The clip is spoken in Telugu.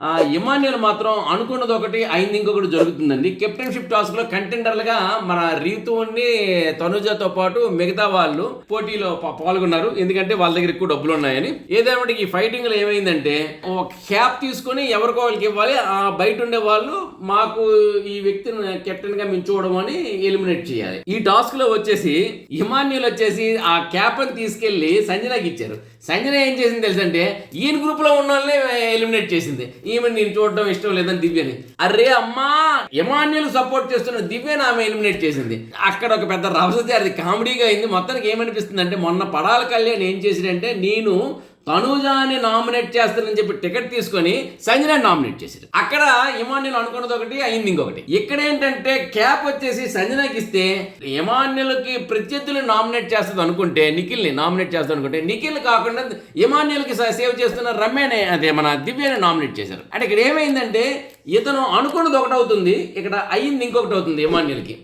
ఆ ఇమాన్యుల్ మాత్రం అనుకున్నది ఒకటి అయింది ఇంకొకటి జరుగుతుందండి. కెప్టెన్షిప్ టాస్క్లో కంటెండర్లుగా మన రీతుని తనుజతో పాటు మిగతా వాళ్ళు పోటీలో పాల్గొన్నారు. ఎందుకంటే వాళ్ళ దగ్గర ఎక్కువ డబ్బులు ఉన్నాయని. ఏదేమంటే ఈ ఫైటింగ్లో ఏమైందంటే ఒక క్యాప్ తీసుకొని ఎవరికో వాళ్ళకి ఇవ్వాలి. ఆ బయట ఉండే వాళ్ళు మాకు ఈ వ్యక్తిని కెప్టెన్గా మేము చూడమని ఎలిమినేట్ చేయాలి. ఈ టాస్క్లో వచ్చేసి ఇమాన్యుల్ వచ్చేసి ఆ క్యాప్ అని తీసుకెళ్ళి సంజనాకి ఇచ్చారు. సంజన ఏం చేసింది తెలుసంటే ఈయన గ్రూప్లో ఉన్న వాళ్ళని ఎలిమినేట్ చేసింది. ఈమె నేను చూడడం ఇష్టం లేదని దివ్యని అరే అమ్మా ఎమాన్యుల్ సపోర్ట్ చేస్తున్న దివ్యని ఆమె ఎలిమినేట్ చేసింది. అక్కడ ఒక పెద్ద రభసతి అది కామెడీగా అయింది. మొత్తానికి ఏమనిపిస్తుంది అంటే మొన్న పడాల కళ్యాణ్ ఏం చేసిందంటే నేను తనుజాని నామినేట్ చేస్తానని చెప్పి టికెట్ తీసుకొని సంజన నామినేట్ చేశారు. అక్కడ ఇమాన్యుల్ అనుకున్నది ఒకటి అయింది ఇంకొకటి ఇక్కడ ఏంటంటే క్యాప్ వచ్చేసి సంజనకి ఇస్తే ఇమాన్యుల్కి ప్రత్యర్థులు నామినేట్ చేస్తుంది అనుకుంటే నిఖిల్ని నామినేట్ చేస్తుంది అనుకుంటే నిఖిల్ కాకుండా ఇమాన్యుల్కి సేవ్ చేస్తున్న రమ్యనే అదే మన దివ్యని నామినేట్ చేశారు. అంటే ఇక్కడ ఏమైందంటే ఇతను అనుకున్నది ఒకటి అవుతుంది ఇక్కడ అయింది ఇంకొకటి అవుతుంది ఇమాన్యుల్కి.